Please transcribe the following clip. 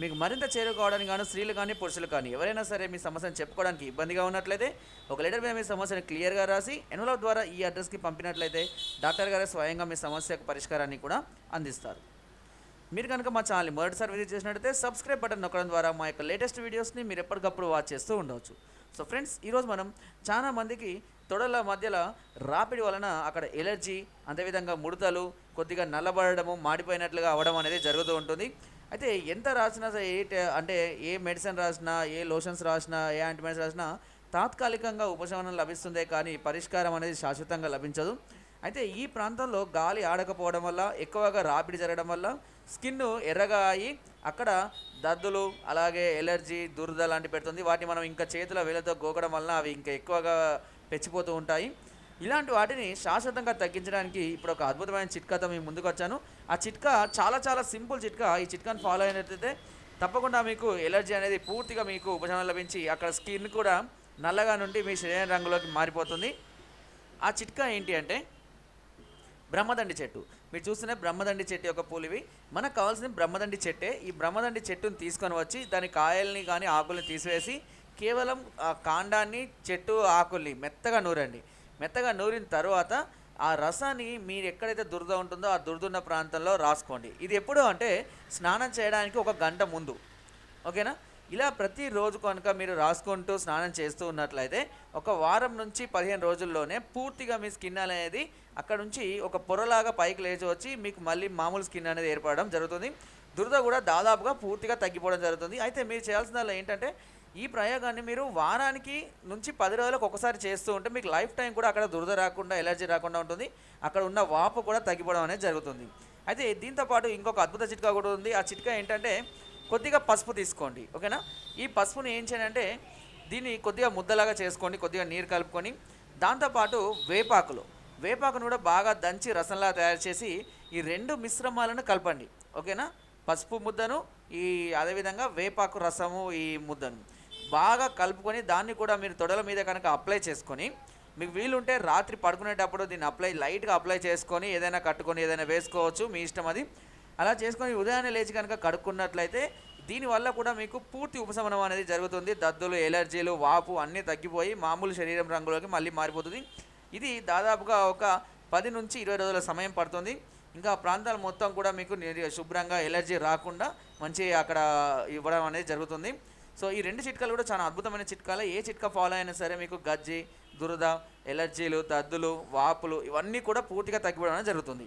మీకు మరింత చేరుకోవడానికి గాను స్త్రీలు కానీ పురుషులు కానీ ఎవరైనా సరే మీ సమస్యను చెప్పుకోవడానికి ఇబ్బందిగా ఉన్నట్లయితే ఒక లెటర్ మీద మీ సమస్యను క్లియర్గా రాసి ఎన్వలప్ ద్వారా ఈ అడ్రస్కి పంపినట్లయితే డాక్టర్ గారు స్వయంగా మీ సమస్యకు పరిష్కారాన్ని కూడా అందిస్తారు. మీరు కనుక మా ఛానల్ని మొదటిసారి విజిట్ చేసినట్లయితే సబ్స్క్రైబ్ బటన్ నొక్కడం ద్వారా మా యొక్క లేటెస్ట్ వీడియోస్ని మీరు ఎప్పటికప్పుడు వాచ్ చేస్తూ ఉండవచ్చు. సో ఫ్రెండ్స్ ఈరోజు మనం చాలా మందికి తొడల మధ్యలో రాపిడి వలన అక్కడ ఎలర్జీ అదేవిధంగా ముడతలు కొద్దిగా నల్లబడము మాడిపోయినట్లుగా అవ్వడం అనేది జరుగుతూ ఉంటుంది. అయితే ఎంత రాసినా సరే ఏ అంటే ఏ మెడిసిన్ రాసినా ఏ లోషన్స్ రాసినా ఏ యాంటీబయాటిక్స్ రాసినా తాత్కాలికంగా ఉపశమనం లభిస్తుందే కానీ పరిష్కారం అనేది శాశ్వతంగా లభించదు. అయితే ఈ ప్రాంతంలో గాలి ఆడకపోవడం వల్ల ఎక్కువగా రాపిడి జరగడం వల్ల స్కిన్ ఎర్రగా అయి అక్కడ దద్దులు అలాగే ఎలర్జీ దురద లాంటి పెడుతుంది. వాటిని మనం ఇంకా చేతుల వేలతో గోకడం వలన అవి ఇంకా ఎక్కువగా పెచ్చిపోతూ ఉంటాయి. ఇలాంటి వాటిని శాశ్వతంగా తగ్గించడానికి ఇప్పుడు ఒక అద్భుతమైన చిట్కాతో మేము ముందుకు వచ్చాను. ఆ చిట్కా చాలా చాలా సింపుల్ చిట్కా. ఈ చిట్కాను ఫాలో అయినట్లయితే తప్పకుండా మీకు ఎలర్జీ అనేది పూర్తిగా మీకు ఉపశమనం లభించి అక్కడ స్కిన్ కూడా నల్లగా నుండి మీ శరీర రంగులోకి మారిపోతుంది. ఆ చిట్కా ఏంటి అంటే బ్రహ్మదండి చెట్టు. మీరు చూస్తున్న బ్రహ్మదండి చెట్టు యొక్క పూలివి మనకు కావాల్సిన బ్రహ్మదండి చెట్టే. ఈ బ్రహ్మదండి చెట్టుని తీసుకొని వచ్చి దాని కాయల్ని కానీ ఆకుల్ని తీసివేసి కేవలం ఆ కాండాన్ని చెట్టు ఆకుల్ని మెత్తగా నూరండి. మెత్తగా నూరిన తర్వాత ఆ రసాన్ని మీరు ఎక్కడైతే దురద ఉంటుందో ఆ దురదున్న ప్రాంతంలో రాసుకోండి. ఇది ఎప్పుడు అంటే స్నానం చేయడానికి ఒక గంట ముందు. ఓకేనా? ఇలా ప్రతిరోజు కనుక మీరు రాసుకుంటూ స్నానం చేస్తూ ఉన్నట్లయితే ఒక వారం నుంచి పదిహేను రోజుల్లోనే పూర్తిగా మీ స్కిన్ అనేది అక్కడ నుంచి ఒక పొరలాగా పైకి లేచి వచ్చి మీకు మళ్ళీ మామూలు స్కిన్ అనేది ఏర్పడడం జరుగుతుంది. దురద కూడా దాదాపుగా పూర్తిగా తగ్గిపోవడం జరుగుతుంది. అయితే మీరు చేయాల్సిన ఏంటంటే ఈ ప్రయోగాన్ని మీరు వారానికి నుంచి పది రోజులకు ఒకసారి చేస్తూ ఉంటే మీకు లైఫ్ టైం కూడా అక్కడ దురద రాకుండా ఎలర్జీ రాకుండా ఉంటుంది. అక్కడ ఉన్న వాపు కూడా తగ్గిపోవడం అనేది జరుగుతుంది. అయితే దీంతో పాటు ఇంకొక అద్భుత చిట్కా కూడా ఉంది. ఆ చిట్కా ఏంటంటే కొద్దిగా పసుపు తీసుకోండి ఓకేనా? ఈ పసుపుని ఏం చేయాలంటే దీన్ని కొద్దిగా ముద్దలాగా చేసుకోండి కొద్దిగా నీరు కలుపుకొని. దాంతోపాటు వేపాకులు. వేపాకును కూడా బాగా దంచి రసంలా తయారు చేసి ఈ రెండు మిశ్రమాలను కలపండి ఓకేనా? పసుపు ముద్దను ఈ అదేవిధంగా వేపాకు రసము ఈ ముద్దను. బాగా కలుపుకొని దాన్ని కూడా మీరు తొడల మీద కనుక అప్లై చేసుకొని మీకు వీలుంటే రాత్రి పడుకునేటప్పుడు దీన్ని అప్లై లైట్గా అప్లై చేసుకొని ఏదైనా కట్టుకొని ఏదైనా వేసుకోవచ్చు మీ ఇష్టం అది. అలా చేసుకొని ఉదయాన్నే లేచి కనుక కడుక్కున్నట్లయితే దీనివల్ల కూడా మీకు పూర్తి ఉపశమనం అనేది జరుగుతుంది. దద్దులు ఎలర్జీలు వాపు అన్నీ తగ్గిపోయి మామూలు శరీరం రంగులోకి మళ్ళీ మారిపోతుంది. ఇది దాదాపుగా ఒక పది నుంచి ఇరవై రోజుల సమయం పడుతుంది. ఇంకా ప్రాంతాలు మొత్తం కూడా మీకు శుభ్రంగా ఎలర్జీ రాకుండా మంచి అక్కడ ఇవ్వడం అనేది జరుగుతుంది. సో ఈ రెండు చిట్కాలు కూడా చాలా అద్భుతమైన చిట్కాలు. ఏ చిట్కా ఫాలో అయినా సరే మీకు గజ్జి దురద ఎలర్జీలు దద్దులు వాపులు ఇవన్నీ కూడా పూర్తిగా తగ్గిపోవడం జరుగుతుంది.